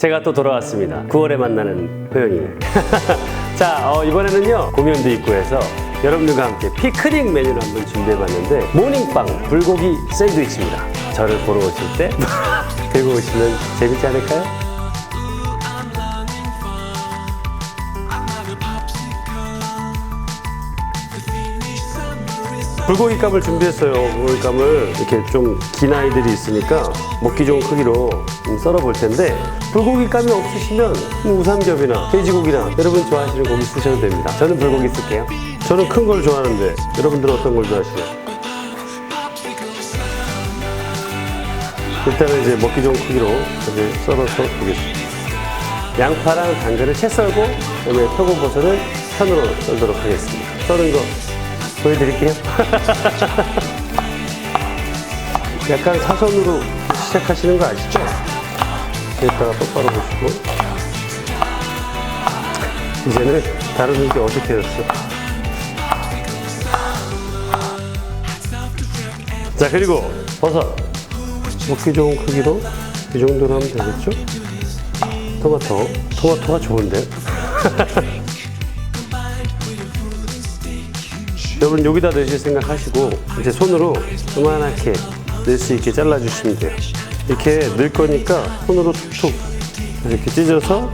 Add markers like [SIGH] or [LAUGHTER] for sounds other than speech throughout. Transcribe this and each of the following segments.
제가 또 돌아왔습니다. 9월에 만나는 호영이. [LAUGHS] 자, 어, 이번에는요, 공연도 있고 해서 여러분들과 함께 피크닉 메뉴를 한번 준비해봤는데, 모닝빵 불고기 샌드위치입니다. 저를 보러 오실 때 [LAUGHS] 들고 오시면 재밌지 않을까요? 불고기감을 준비했어요. 불고기감을 이렇게 좀 긴 아이들이 있으니까 먹기 좋은 크기로 좀 썰어 볼 텐데 불고기감이 없으시면 뭐 우삼겹이나 돼지고기나 여러분 좋아하시는 고기 쓰셔도 됩니다. 저는 불고기 쓸게요. 저는 큰 걸 좋아하는데 여러분들은 어떤 걸 좋아하시나요? 일단은 이제 먹기 좋은 크기로 이렇게 썰어서 보겠습니다. 양파랑 당근을 채 썰고 그다음에 표고버섯을 편으로 썰도록 하겠습니다. 썰은 거 보여드릴게요. [LAUGHS] 약간 사선으로 시작하시는 거 아시죠? 여기다가 똑바로 보시고 이제는 다루는 게 어색해졌어. 자 그리고 버섯 먹기 좋은 크기로 이 정도로 하면 되겠죠? 토마토 토마토가 좋은데 [LAUGHS] 여러분 여기다 넣으실 생각 하시고 이제 손으로 요만하게 넣을 수 있게 잘라주시면 돼요. 이렇게 넣을 거니까 손으로 툭툭 이렇게 찢어서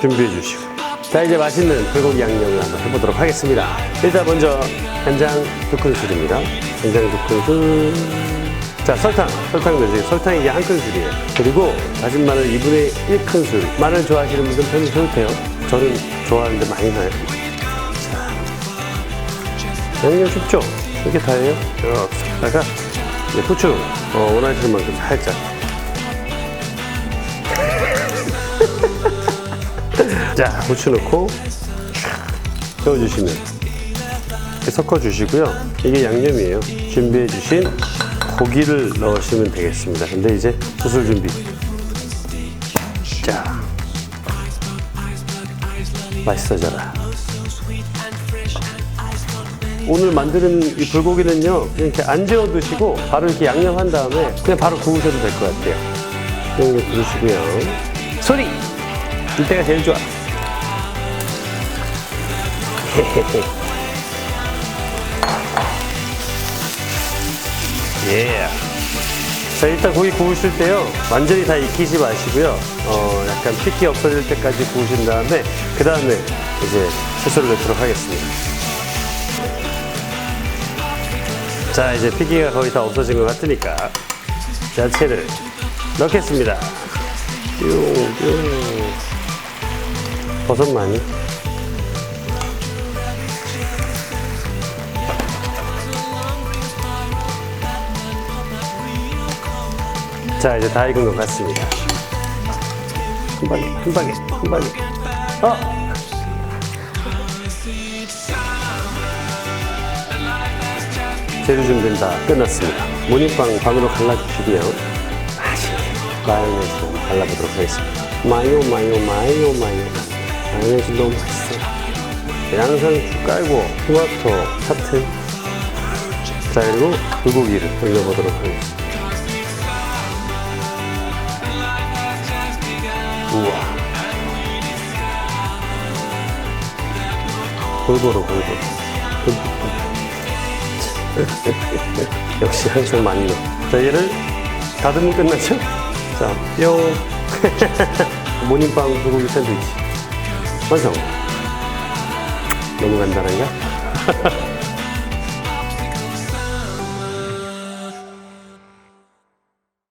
준비해 주시고. 자 이제 맛있는 불고기 양념을 한번 해보도록 하겠습니다. 일단 먼저 간장 두 큰술입니다. 간장 두 큰술. 자 설탕. 설탕 넣으세요. 설탕이 이게 한 큰술이에요. 그리고 다진 마늘 2분의 1 큰술. 마늘 좋아하시는 분들은 편히 줘도 돼요. 저는 좋아하는데 많이 나요 양념 쉽죠? 이렇게 다예요. 이렇게 다가 이제 후추 어, 원하시는 만큼 살짝. [LAUGHS] 자, 후추 넣고 저어주시면 이렇게 섞어주시고요. 이게 양념이에요. 준비해주신 고기를 넣으시면 되겠습니다. 근데 이제 구슬 준비. 자, 맛있어져라. 오늘 만드는 이 불고기는요 그냥 이렇게 안 재워 두시고 바로 이렇게 양념한 다음에 그냥 바로 구우셔도 될 것 같아요. 이렇게 부르시고요. 소리! 이때가 제일 좋아. [LAUGHS] 예. 자 일단 고기 구우실 때요 완전히 다 익히지 마시고요. 어 약간 핏기 없어질 때까지 구우신 다음에 그 다음에 이제 채소를 넣도록 하겠습니다 자 이제 피기가 거의 다 없어진 것 같으니까 야채를 넣겠습니다. 뿅뿅 버섯 많이. 자 이제 다 익은 것 같습니다. 한 방에 한 방에 한 방에. 어 재료 준비는 다 끝났습니다. 모닝빵 반으로 갈라주시고요. 맛있게 마요네즈 발라보도록 하겠습니다. 마요, 마요, 마요, 마요. 마요네즈 너무 맛있어요. 양상추 깔고 토마토, 하트. 자, 그리고 불고기를 올려보도록 하겠습니다. 우와. 골고루, 골고루. [LAUGHS] 역시 항상 많이 넣어. 자, 얘를 다듬으면 끝났죠? 자, 뿅. [LAUGHS] 모닝빵 불고기 샌드위치. 완성. 너무 간단한가? [LAUGHS]